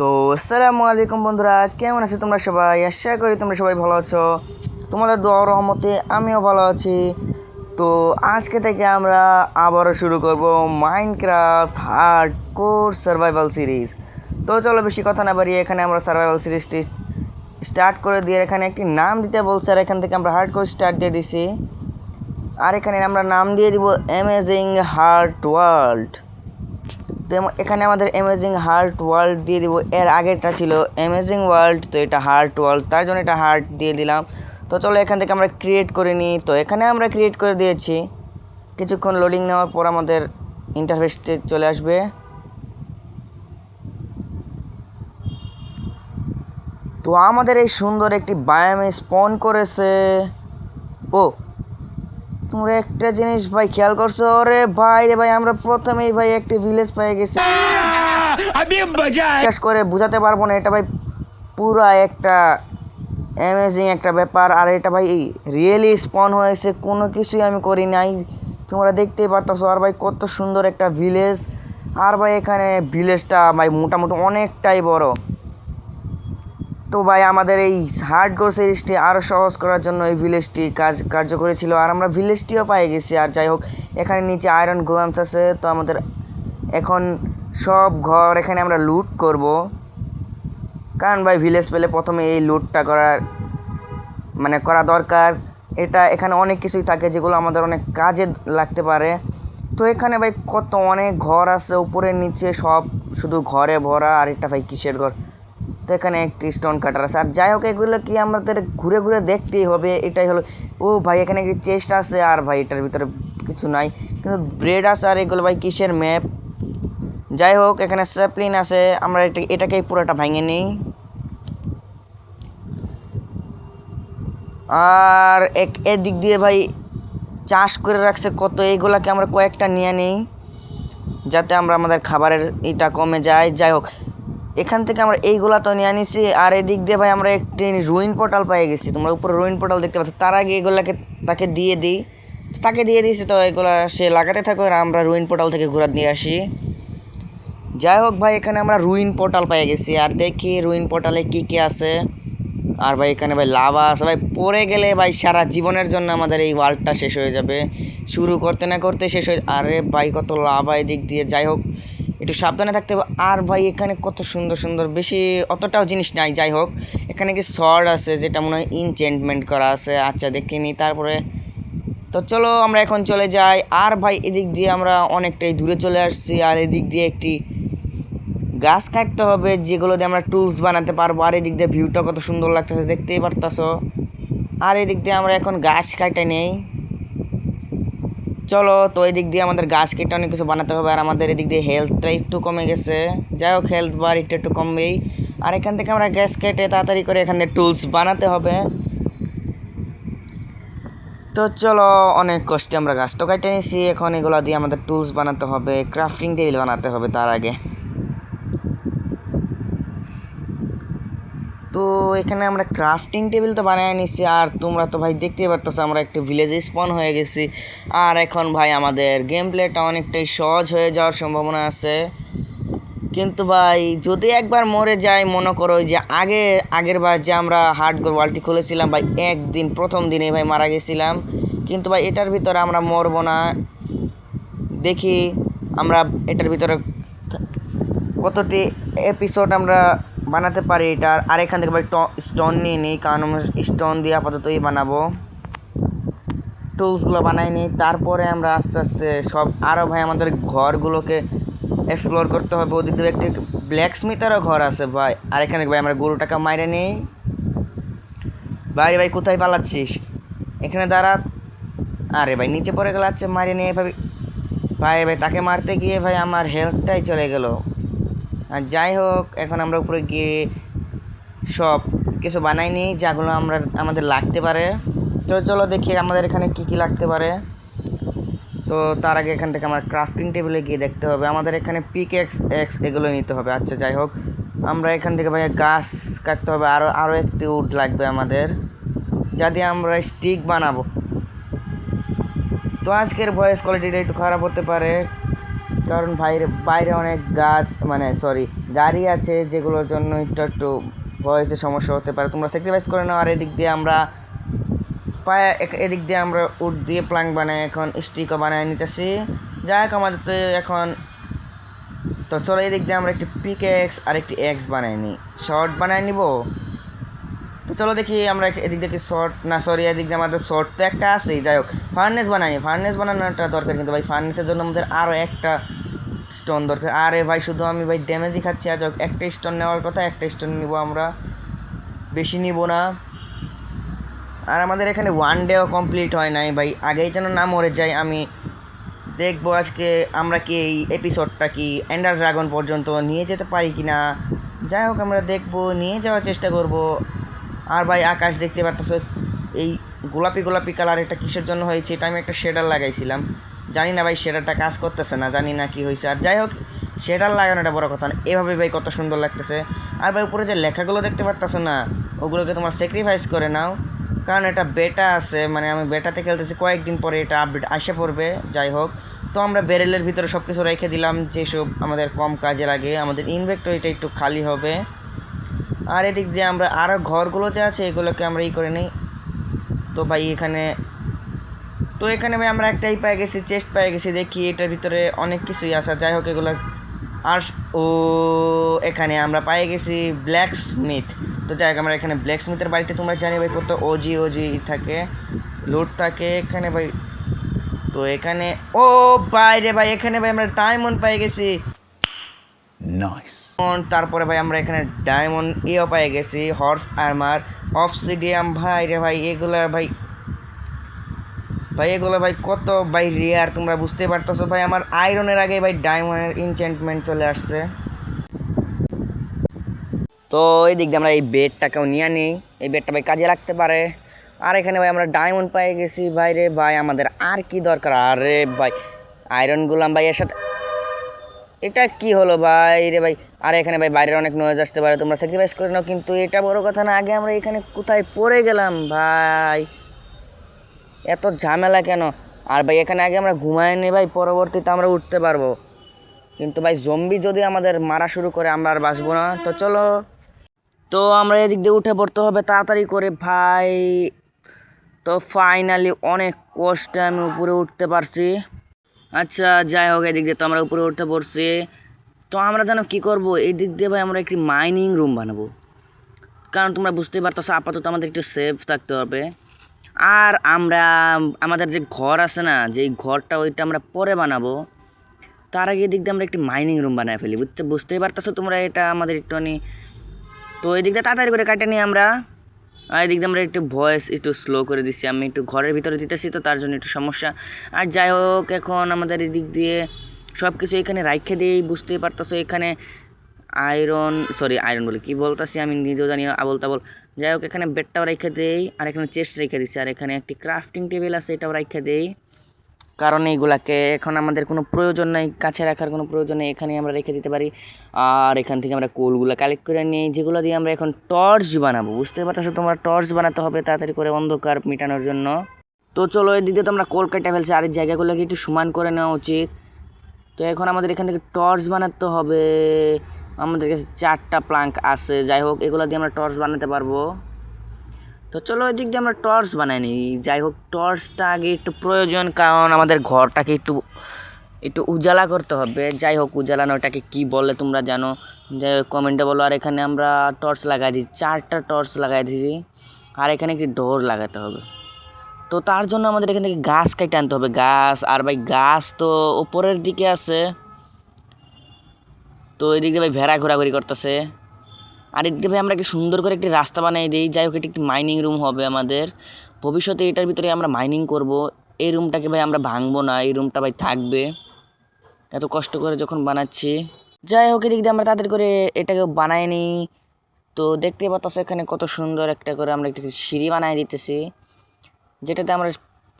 তো আসসালামু আলাইকুম বন্ধুরা, কেমন আছো তোমরা সবাই? আশা করি তোমরা সবাই ভালো আছো। তোমাদের দোয়া রহমতে আমিও ভালো আছি। তো আজকে থেকে আমরা আবারও শুরু করব Minecraft hard core survival series তো চলো বেশি কথা না বাড়িয়ে এখানে আমরা সার্ভাইভাল সিরিজটি স্টার্ট করে দিয়ে এখানে একটি নাম দিতে বলছে আর এখান থেকে আমরা হার্ড কোর স্টার্ট দিয়ে দিছি। আর এখানে আমরা নাম দিয়ে দিব অ্যামেজিং হার্ট ওয়ার্ল্ড এখানে আমাদের অ্যামেজিং হার্ট ওয়ার্ল্ড দিয়ে দিব। এর আগেরটা ছিল অ্যামেজিং ওয়ার্ল্ড তো এটা হার্ট ওয়ার্ল্ড তার জন্য এটা হার্ট দিয়ে দিলাম। তো চলো এখান থেকে আমরা ক্রিয়েট করে নিই। তো এখানে আমরা ক্রিয়েট করে দিয়েছি। কিছুক্ষণ লোডিং নেওয়ার পর আমাদের ইন্টারফেসটি চলে আসবে। তো আমাদের এই সুন্দর একটি বায়ামে স্পন করেছে। ও তোমরা একটা জিনিস ভাই খেয়াল করছ? ওরে ভাই রে ভাই আমরা প্রথমেই ভাই একটি ভিলেজ পেয়ে গেছি। শেষ করে বুঝাতে পারব না এটা ভাই পুরা একটা অ্যামেজিং একটা ব্যাপার। আর এটা ভাই রিয়েলি স্পন হয়েছে কোনো কিছুই আমি করি নাই। তোমরা দেখতেই পারতাম আর ভাই কত সুন্দর একটা ভিলেজ আর ভাই এখানে ভিলেজটা ভাই মোটামুটি অনেকটাই বড়। তো ভাই, আমাদের এই হার্ড কোর সিরিজটি আরও সহজ করার জন্য এই ভিলেজটি কাজ কার্যকরী ছিল আর আমরা ভিলেজটিও পাই গেছি। আর যাই হোক, এখানে নিচে আয়রন গোলামস আছে। তো আমাদের এখন সব ঘর এখানে আমরা লুট করব। কারণ ভাই ভিলেজ পেলে প্রথমে এই লুটটা করার মানে করা দরকার। এটা এখানে অনেক কিছুই থাকে যেগুলো আমাদের অনেক কাজে লাগতে পারে। তো এখানে ভাই, কত অনেক ঘর আছে। উপরে নিচে সব শুধু ঘরে ভরা। আর এটা ভাই, কিসের ঘর? তো এখানে একটি স্টোন কাটার আছে। আর যাই হোক এগুলো কি আমাদের ঘুরে ঘুরে দেখতেই হবে? এটাই হলো, ও ভাই, এখানে একটি চেস্ট আছে। আর ভাই, এটার ভিতরে কিছু নাই। কিন্তু ব্রেড আছে, আর এগুলো ভাই কিসের ম্যাপ যাই হোক এখানে স্যাপলিন আছে। আমরা এটা, এটাকেই পুরোটা ভাঙে নিই। আর এক, এদিক দিয়ে ভাই চাষ করে রাখছে কত? এইগুলাকে আমরা কয়েকটা নিয়ে নিই, যাতে আমরা আমাদের খাবারের এটা কমে যায়। যাই হোক এখান থেকে আমরা এইগুলা তো নিয়ে আনিছি, আর এদিক দিয়ে ভাই আমরা একটি রুইন পোর্টাল পেয়ে গেছি। তোমরা উপরে রুইন পোর্টাল দেখতে পাচ্ছ। তার আগে এগুলাকে তাকে দিয়ে দিই। তাকে দিয়ে দিয়েছি তো এগুলা সে লাগাতে থাকো আর আমরা রুইন পোর্টাল থেকে ঘোরা নিয়ে আসি। যাই হোক ভাই, এখানে আমরা রুইন পোর্টাল পেয়ে গেছি। আর দেখি রুইন পোর্টালে কি কি আছে। আর ভাই, এখানে ভাই লাভা আছে। ভাই, পড়ে গেলে ভাই সারা জীবনের জন্য আমাদের এই ওয়ার্ল্ডটা শেষ হয়ে যাবে। শুরু করতে না করতে শেষ হয়ে আরে ভাই, কত লাভা এদিক দিয়ে। যাই হোক একটু সাবধানে থাকতে হবে। আর ভাই, এখানে কত সুন্দর সুন্দর। বেশি অতটাও জিনিস নাই, যাই হোক। এখানে কি শর্ট আছে, যেটা মনে হয় ইনচেন্টমেন্ট করা আছে। আচ্ছা দেখে নিই তারপরে। তো চলো, আমরা এখন চলে যাই। আর ভাই, এদিক দিয়ে আমরা অনেকটাই দূরে চলে আসছি। আর এদিক দিয়ে একটি গাছ কাটতে হবে, যেগুলো দিয়ে আমরা টুলস বানাতে পারব। আর এদিক দিয়ে ভিউটা কত সুন্দর লাগতেছে, দেখতেই পারতাছো। আর এদিক দিয়ে আমরা এখন গাছ কাটে নেই। চলো, তো এদিক দিয়ে আমাদের গাছ কেটে অনেক কিছু বানাতে হবে, আর আমাদের এদিক দিয়ে হেলথটা একটু কমে গেছে। যাই হোক হেলথ বার একটু একটু কমবেই। আর এখান থেকে আমরা গ্যাস কেটে তাড়াতাড়ি করে এখান থেকে টুলস বানাতে হবে। তো চলো, অনেক কষ্টে আমরা গাছটা কাটে নিয়েছি। এখন এগুলো দিয়ে আমাদের টুলস বানাতে হবে ক্রাফটিং টেবিল বানাতে হবে তার আগে। তো এখানে আমরা ক্রাফটিং টেবিল তো বানিয়ে নিছি। আর তোমরা তো ভাই দেখতেই পারতেছো, আমরা একটা ভিলেজে স্পন হয়ে গেছি। আর এখন ভাই আমাদের গেম প্লেটা অনেকটাই সহজ হয়ে যাওয়ার সম্ভাবনা আছে। কিন্তু ভাই, যদি একবার মরে যাই, মনে করো যে আগে, আগের বার যে আমরা হার্ড গোল ওয়ালটি খুলেছিলাম, ভাই একদিন, প্রথম দিনে ভাই মারা গেছিলাম। কিন্তু ভাই এটার ভিতরে আমরা মরবো না। দেখি আমরা এটার ভিতরে কতটি এপিসোড আমরা বানাতে পারি এটার আর এখান থেকে স্টোন নিয়ে নিই, কারণ স্টোন দিয়ে আপাততই বানাবো। টুলসগুলো বানাই নিই। তারপরে আমরা আস্তে আস্তে সব আরও ভাই আমাদের ঘরগুলোকে এক্সপ্লোর করতে হবে। ওদিক দিয়ে একটি ব্ল্যাক স্মিথেরও ঘর আছে ভাই। আর এখানে ভাই আমরা গরুটাকে মাইরে নিই। ভাই ভাই, কোথায় পালাচ্ছিস? এখানে দাঁড়া। আরে ভাই, নিচে পড়ে গেল আচ্ছা মারিয়ে নিয়ে ভাই। ভাই ভাই, তাকে মারতে গিয়ে ভাই আমার হেলথটাই চলে গেল। আর যাই হোক, এখন আমরা উপরে গিয়ে সব কিছু বানাই নিই, যেগুলো আমরা, আমাদের লাগতে পারে। তো চলো দেখি আমাদের এখানে কি কি লাগতে পারে। তো তার আগে এখান থেকে আমার ক্রাফটিং টেবিলে গিয়ে দেখতে হবে। আমাদের এখানে পিক এক্স এক্স এগুলো নিতে হবে। আচ্ছা যাই হোক, আমরা এখান থেকে ভাই গাছ কাটতে হবে। আরও আরও একটি উড লাগবে আমাদের, যা দিয়ে আমরা স্টিক বানাবো। তো আজকের ভয়েস কোয়ালিটিটা একটু খারাপ হতে পারে। কারণ বাইরে বাইরে অনেক গাছ মানে সরি গাড়ি আছে যেগুলোর জন্য একটু একটু ভয়েসের সমস্যা হতে পারে। তোমরা স্যাক্রিফাইস করে নাও, আর এদিক দিয়ে আমরা পায়ে এদিক দিয়ে আমরা উড দিয়ে প্লাঙ্ক বানাই, এখন স্টিকও বানায় নিতেছি। যাই হোক, আমাদের তো এখন, তো চলো এদিক দিয়ে আমরা একটি পিক এক্স আর একটি এক্স বানাই নিই শর্ট বানায় নিব? তো চলো দেখি আমরা এদিক দেখি শর্ট না সরি এদিক দিয়ে আমাদের শর্ট তো একটা আছেই। যাই হোক ফার্নেস বানাই ফার্নেস বানানোটা দরকার কিন্তু ভাই। ফার্নেসের জন্য আমাদের আরও একটা স্টোন দরকার। আরে ভাই, শুধু আমি ভাই ড্যামেজই খাচ্ছি। যাই একটা স্টোন নেওয়ার কথা, একটা স্টোন নিব আমরা। বেশি নিব না। আর আমাদের এখানে ওয়ান ডেও কমপ্লিট হয় নাই ভাই। আগেই যেন না মরে যাই, আমি দেখব আজকে আমরা কি এই এপিসোডটা কি এন্ডার ড্রাগন পর্যন্ত নিয়ে যেতে পারি কি না যাই হোক, আমরা দেখব, নিয়ে যাওয়ার চেষ্টা করব। আর ভাই আকাশ দেখতে পারতেছ, এই গোলাপি গোলাপি কালার এটা কিসের জন্য হয়েছে? এটা আমি একটা শেডার লাগাইছিলাম। জানি না ভাই শেডারটা কাজ করতেছে না, জানি না কি হয়েছে। আর যাই হোক শেডার লাগানোটা বড় কথা না। এভাবে ভাই কত সুন্দর লাগতেছে। আর ভাই উপরে যে লেখাগুলো দেখতে পারতেছো না, ওগুলোকে তোমার স্যাক্রিফাইস করে নাও। কারণ এটা বেটা আছে মানে আমি বেটাতে খেলতেছি, কয়েকদিন পরে এটা আপডেট আসে পড়বে যাই হোক তো আমরা ব্যারেলের ভিতরে সব কিছু রেখে দিলাম, যেসব আমাদের কম কাজে লাগে, আমাদের ইনভেক্টরিটা একটু খালি হবে। আর এদিক দিয়ে আমরা আরও ঘরগুলো যে আছে, এগুলোকে আমরা ই করে নিই। তো ভাই, এখানে তো এখানে ভাই, আমরা একটাই পেয়ে গেছি চেস্ট পেয়ে গেছি, দেখি এটার ভিতরে অনেক কিছুই আসা যাই হোক, এগুলো আর ও, এখানে আমরা পেয়ে গেছি ব্ল্যাক স্মিথ তো যাই হোক, আমরা এখানে ব্ল্যাক স্মিথের বাড়িতে তোমরা জানি ভাই, কত ওজি ওজি থাকে লুট থাকে এখানে ভাই। তো এখানে ও বাইরে ভাই, এখানে ভাই আমরা ডায়মন্ড পেয়ে গেছি। তারপরে ভাই আমরা এখানে ডায়মন্ড ইও পেয়ে গেছি হর্স আর্মার অফসিডিয়াম ভাই রে ভাই, এগুলা ভাই ভাই এগুলো ভাই কত ভাই রেয়ার তোমরা বুঝতে পারতেছো ভাই, আমার আয়রনের আগে ভাই ডায়মন্ডের ইনচেন্টমেন্ট চলে আসছে। তো এই দিক আমরা এই বেডটাকেও নিয়ে নিই এই বেডটা ভাই কাজে লাগতে পারে। আর এখানে ভাই আমরা ডায়মন্ড পেয়ে গেছি, ভাই রে ভাই, আমাদের আর কি দরকার? আরে ভাই আয়রন গুলাম ভাই এর সাথে এটা কি হলো ভাই রে ভাই? আর এখানে ভাই বাইরের অনেক নয়েজ আসতে পারে, তোমরা স্যাক্রিফাইস করে নাও, কিন্তু এটা বড় কথা না, আগে আমরা এখানে কোথায় পড়ে গেলাম ভাই? এত ঝামেলা কেন? আর ভাই এখানে আগে আমরা ঘুমায় নি ভাই, পরবর্তীতে আমরা উঠতে পারব। কিন্তু ভাই জম্বি যদি আমাদের মারা শুরু করে, আমরা আর বাঁচবো না। তো চলো, তো আমরা এদিক দিয়ে উঠে পড়তে হবে তাড়াতাড়ি করে ভাই। তো ফাইনালি অনেক কষ্টে আমি উপরে উঠতে পারছি। আচ্ছা যাই হোক, এদিক দিয়ে তো আমরা উপরে উঠতে পড়ছি। তো আমরা যেন কী করব? এই দিক দিয়ে ভাই আমরা একটি মাইনিং রুম বানাবো। কারণ তোমরা বুঝতেই পারতেছো, আপাতত আমাদের একটু সেফ থাকতে হবে। আর আমরা, আমাদের যে ঘর আছে না, যেই ঘরটা ওইটা আমরা পরে বানাবো। তার আগে এদিক দিয়ে আমরা একটি মাইনিং রুম বানায় ফেলি। বুঝতে, বুঝতেই পারতেছো তোমরা এটা আমাদের একটুখানি? তো এই দিক দিয়ে তাড়াতাড়ি করে কাটে নিই আমরা। আর এদিক আমরা একটু ভয়েস একটু স্লো করে দিছি। আমি একটু ঘরের ভিতরে দিতেছি তো তার জন্য একটু সমস্যা। আর যাই হোক, এখন আমাদের এদিক দিয়ে সব কিছু এখানে রাইখে দিয়েই বুঝতেই পারতেছো, এখানে আয়রন সরি আয়রন বলে কি বলতেছি আমি নিজেও জানি আবল তাবল যাই হোক, এখানে বেডটাও রেখে দেই, আর এখানে চেস্ট রেখে দিচ্ছি আর এখানে একটি ক্রাফটিং টেবিল আছে, এটাও রেখে দেই। কারণ এইগুলাকে এখন আমাদের কোনো প্রয়োজন নেই, কাছে রাখার কোনো প্রয়োজন নেই এখানে আমরা রেখে দিতে পারি। আর এখান থেকে আমরা কোলগুলো কালেক্ট করে নিই যেগুলো দিয়ে আমরা এখন টর্চ বানাবো। বুঝতে পারছ তোমরা? টর্চ বানাতে হবে তাড়াতাড়ি করে অন্ধকার মেটানোর জন্য। তো চলো এদিকে তো আমরা কোল কেটে ফেলছি। আর এই জায়গাগুলোকে একটু সমান করে নেওয়া উচিত। তো এখন আমাদের এখান থেকে টর্চ বানাতে হবে। আমাদের কাছে চারটা প্লাঙ্ক আছে। যাই হোক, এগুলো দিয়ে আমরা টর্চ বানাতে পারব। তো চলো ওই দিক দিয়ে আমরা টর্চ বানাই নিই যাই হোক, টর্চটা আগে একটু প্রয়োজন, কারণ আমাদের ঘরটাকে একটু একটু উজালা করতে হবে। যাই হোক, উজালানো ওটাকে কী বলে তোমরা জানো? যাই হোক কমেন্টে বলো। আর এখানে আমরা টর্চ লাগাই দিই। চারটা টর্চ লাগাই দিয়েছি আর এখানে একটি ডোর লাগাতে হবে। তো তার জন্য আমাদের এখান থেকে গাছ কেটে আনতে হবে। গাছ, আর ভাই গাছ তো ওপরের দিকে আছে। তো এদিক দিয়ে ভাই ভেড়া ঘোরাঘুরি করতেছে। আর এদিকে ভাই আমরা একটি সুন্দর করে একটি রাস্তা বানিয়ে দিই, যাই হোক এটি একটি মাইনিং রুম হবে আমাদের। ভবিষ্যতে এটার ভিতরে আমরা মাইনিং করব। এই রুমটাকে ভাই আমরা ভাঙবো না, এই রুমটা ভাই থাকবে। এত কষ্ট করে যখন বানাচ্ছি। যাই হোক, এদিক দিয়ে আমরা তাদের করে এটাকে বানাই নিই। তো দেখতে পাচ্ছ এখানে কত সুন্দর একটা করে আমরা একটি সিঁড়ি বানাই দিতেছি। যেটাতে আমরা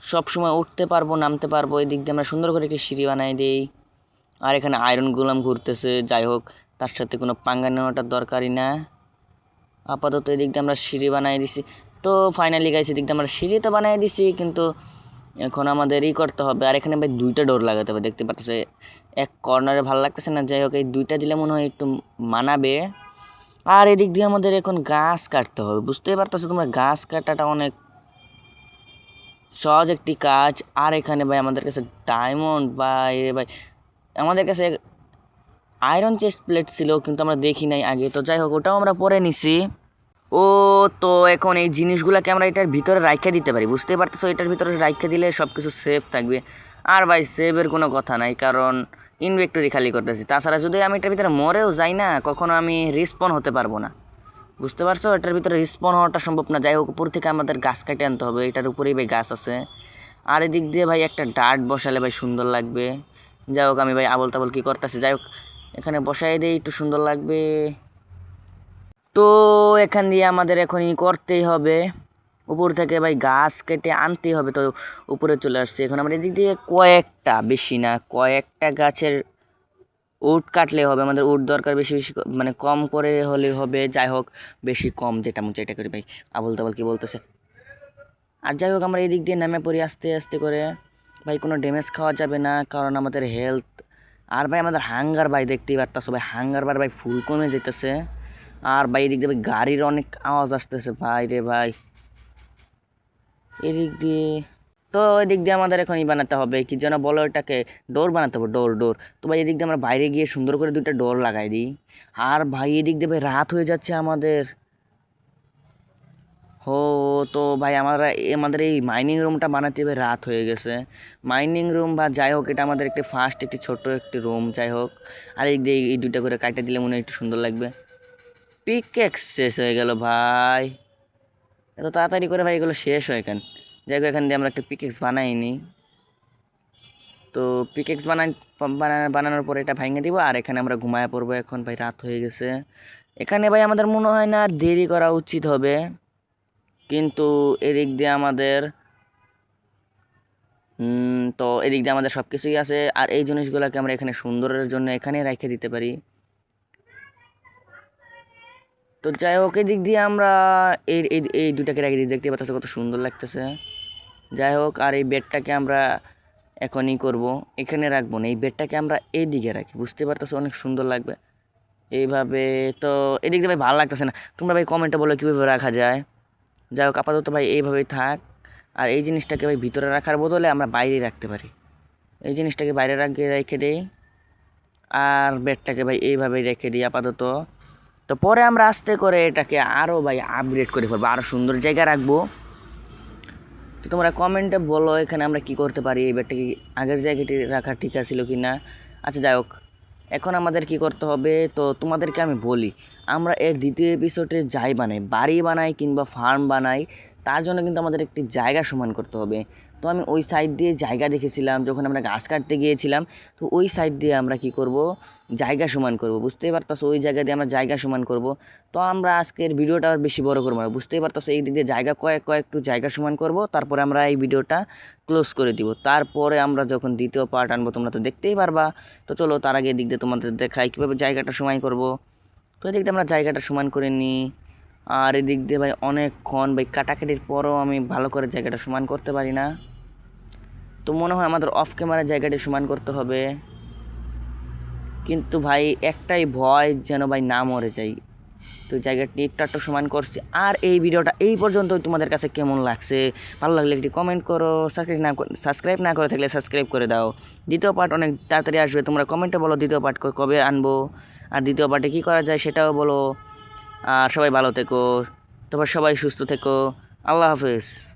সব সময় উঠতে পারব, নামতে পারব। এই দিক দিয়ে আমরা সুন্দর করে একটি সিঁড়ি বানাই দিই। আর এখানে আয়রন গুলাম ঘুরতেছে, যাই হোক। তার সাথে কোনো পাঙ্গা নেওয়াটা দরকারই না। আপাতত এদিক দিয়ে আমরা সিঁড়ি বানাই দিছি। তো ফাইনালি গাইছি এদিক দিয়ে আমরা সিঁড়ি তো বানাই দিছি, কিন্তু এখন আমাদের ই করতে হবে। আর এখানে ভাই দুইটা ডোর লাগাতে হবে, দেখতে পাচ্ছ? এক কর্নারে ভালো লাগতেছে না, যাই হোক, এই দুইটা দিলে মনে হয় একটু মানাবে। আর এদিক দিয়ে আমাদের এখন গাছ কাটতে হবে, বুঝতেই পারতেছো তোমরা? গাছ কাটাটা অনেক সহজ একটি কাজ। আর এখানে ভাই আমাদের কাছে ডায়মন্ড বা এ ভাই, আমাদের কাছে আয়রন চেস্ট প্লেট ছিল, কিন্তু আমরা দেখি নাই আগে। তো যাই হোক, ওটাও আমরা পরে নিছি। ও, তো এখন এই জিনিসগুলোকে আমরা এটার ভিতরে রাইখে দিতে পারি বুঝতেই পারতেছো? এটার ভিতরে রাইখে দিলে সব কিছু সেফ থাকবে। আর ভাই সেভের কোনো কথা নাই, কারণ ইনভেক্টরি খালি করতেছি। তাছাড়া যদি আমি এটার ভিতরে মরেও যাই না, কখনো আমি রিসপন হতে পারব না। বুঝতে পারছ? এটার ভিতরে রিসপন হওয়াটা সম্ভব না। যাই হোক, উপর থেকে আমাদের গাছ কাটে আনতে হবে, এটার উপরেই ভাই গাছ আছে। আর এদিক দিয়ে ভাই একটা ডাট বসালে ভাই সুন্দর লাগবে। যাই হোক, আমি ভাই আবল তাবল কী করতেছি? যাই হোক এখানে বসাই দিই, একটু সুন্দর লাগবে। তো এখান দিয়ে আমাদের এখন ই করতেই হবে। উপর থেকে ভাই গাছ কেটে আনতেই হবে তো উপরে চলে আসছে। এখন আমরা এদিক দিয়ে কয়েকটা, বেশি না, কয়েকটা গাছের উট কাটলে হবে। আমাদের উট দরকার বেশি বেশি মানে কম করে হলে হবে। যাই হোক, বেশি কম যেটা মন যেটা করি ভাই। আবল তাবল কি বলতেছে? আর যাই হোক, আমরা এদিক দিয়ে নেমে পড়ি আস্তে আস্তে করে। ভাই কোনো ড্যামেজ খাওয়া যাবে না, কারণ আমাদের হেলথ আর ভাই আমাদের হাঙ্গার ভাই দেখতেই পারতাছো ভাই হাঙ্গার বার ভাই ফুল কমে যেতেছে আর ভাই এদিক দিয়ে ভাই গাড়ির অনেক আওয়াজ আসতেছে ভাই রে ভাই। এদিক দিয়ে, তো এদিক দিয়ে আমাদের এখন ই বানাতে হবে, কি যেন বলো এটাকে ডোর বানাতে হবে ডোর ডোর তো ভাই এদিক দিয়ে আমরা বাইরে গিয়ে সুন্দর করে দুইটা ডোর লাগাই দিই। আর ভাই এদিক দিয়ে ভাই রাত হয়ে যাচ্ছে আমাদের। হো, তো ভাই আমরা আমাদের এই মাইনিং রুমটা বানাতে হবে, রাত হয়ে গেছে। মাইনিং রুম বা যাই হোক, এটা আমাদের একটি ফার্স্ট একটি ছোট একটি রুম যাই হোক। আর এই দিয়ে এই দুইটা করে কাটে দিলে মনে হয় একটু সুন্দর লাগবে। পিকেক্স শেষ হয়ে গেল ভাই। এত তাড়াতাড়ি করে ভাই এগুলো শেষ হয় কেন? যাই হোক, এখান দিয়ে আমরা একটা পিকেক্স বানাইনি তো পিকেক্স বানাই, বানা- বানানোর পরে এটা ভেঙে দিব, আর এখানে আমরা ঘুমায় পড়ব। এখন ভাই রাত হয়ে গেছে। এখানে ভাই আমাদের মনে হয় না দেরি করা উচিত হবে। কিন্তু এদিক দিয়ে আমাদের তো এদিক দিয়ে আমাদের সব কিছুই আছে। আর এই জিনিসগুলোকে আমরা এখানে সুন্দরের জন্য এখানে রেখে দিতে পারি। তো যাই হোক, এদিক দিয়ে আমরা এই এই দুটাকে রেখে দিই। দেখতে পাচ্ছি কত সুন্দর লাগতেছে। যাই হোক, আর এই বেডটাকে আমরা এখনই করব। এখানে রাখব না, এই বেডটাকে আমরা এই দিকে রাখি। বুঝতে পারতেছো অনেক সুন্দর লাগবে। এইভাবে, তো এদিক দিয়ে ভাই ভালো লাগতেছে না। তোমরা ভাই কমেন্টে বলো কীভাবে রাখা যায়। যাই হোক, আপাতত ভাই এইভাবেই থাক। আর এই জিনিসটাকে ভাই ভিতরে রাখার বদলে আমরা বাইরে রাখতে পারি। এই জিনিসটাকে বাইরে রাখে রেখে দিই। আর বেডটাকে ভাই এইভাবেই রেখে দিই আপাতত। তো পরে আমরা আস্তে করে এটাকে আরও ভাই আপগ্রেড করে ফেলব আরও সুন্দর জায়গা রাখব। তো তোমরা কমেন্টে বলো এখানে আমরা কি করতে পারি, এই বেডটা কি আগের জায়গাটি রাখা ঠিক আছিল কি না আচ্ছা যাই হোক এখন আমাদের কি করতে হবে? তো তোমাদেরকে আমি বলি, আমরা এর দ্বিতীয় এপিসোডে যাই বানাই, বাড়ি বানাই কিংবা ফার্ম বানাই, তার জন্য কিন্তু আমাদের একটি জায়গা সমান করতে হবে। তো আমি ওই সাইড দিয়ে জায়গা দেখেছিলাম, যখন আমরা গাছ কাটতে গিয়েছিলাম, তো ওই সাইড দিয়ে আমরা কি করব? জায়গা সমান করব, বুঝতেই পারতাছো? ওই জায়গা দিয়ে আমরা জায়গা সমান করব। তো আমরা আজকের ভিডিওটা আর বেশি বড় করব না, বুঝতেই পারতাছো? এই দিক দিয়ে জায়গা, কয়েক, কয়েকটু জায়গা সমান করব, তারপরে আমরা এই ভিডিওটা ক্লোজ করে দিব। তারপরে আমরা যখন দ্বিতীয় পার্ট আনব, তোমরা তো দেখতেই পারবা। তো চলো, তার আগে এদিক দিয়ে তোমাদের দেখাই কীভাবে জায়গাটা সমান করব। তো এদিক দিয়ে আমরা জায়গাটা সমান করে নিই আর এদিক দিয়ে ভাই অনেকক্ষণ, ভাই কাটাকাটির পরও আমি ভালো করে জায়গাটা সমান করতে পারি না। তো মনে হয় আমাদের অফ ক্যামেরা জায়গাটি সমান করতে হবে। কিন্তু ভাই, একটাই ভয় যেন ভাই না মরে যাই। তো জায়গাটি একটু একটু সমান করছি। আর এই ভিডিওটা এই পর্যন্তই। তোমাদের কাছে কেমন লাগছে? ভালো লাগলে একটি কমেন্ট করো। সাবস্ক্রাইব না সাবস্ক্রাইব না করে থাকলে সাবস্ক্রাইব করে দাও। দ্বিতীয় পার্ট অনেক তাড়াতাড়ি আসবে। তোমরা কমেন্টে বলো দ্বিতীয় পার্ট কবে আনব। আর দ্বিতীয় পার্টে কী করা যায় সেটাও বলো। আর সবাই ভালো থেকো। তারপর সবাই সুস্থ থেকো। আল্লাহ হাফেজ।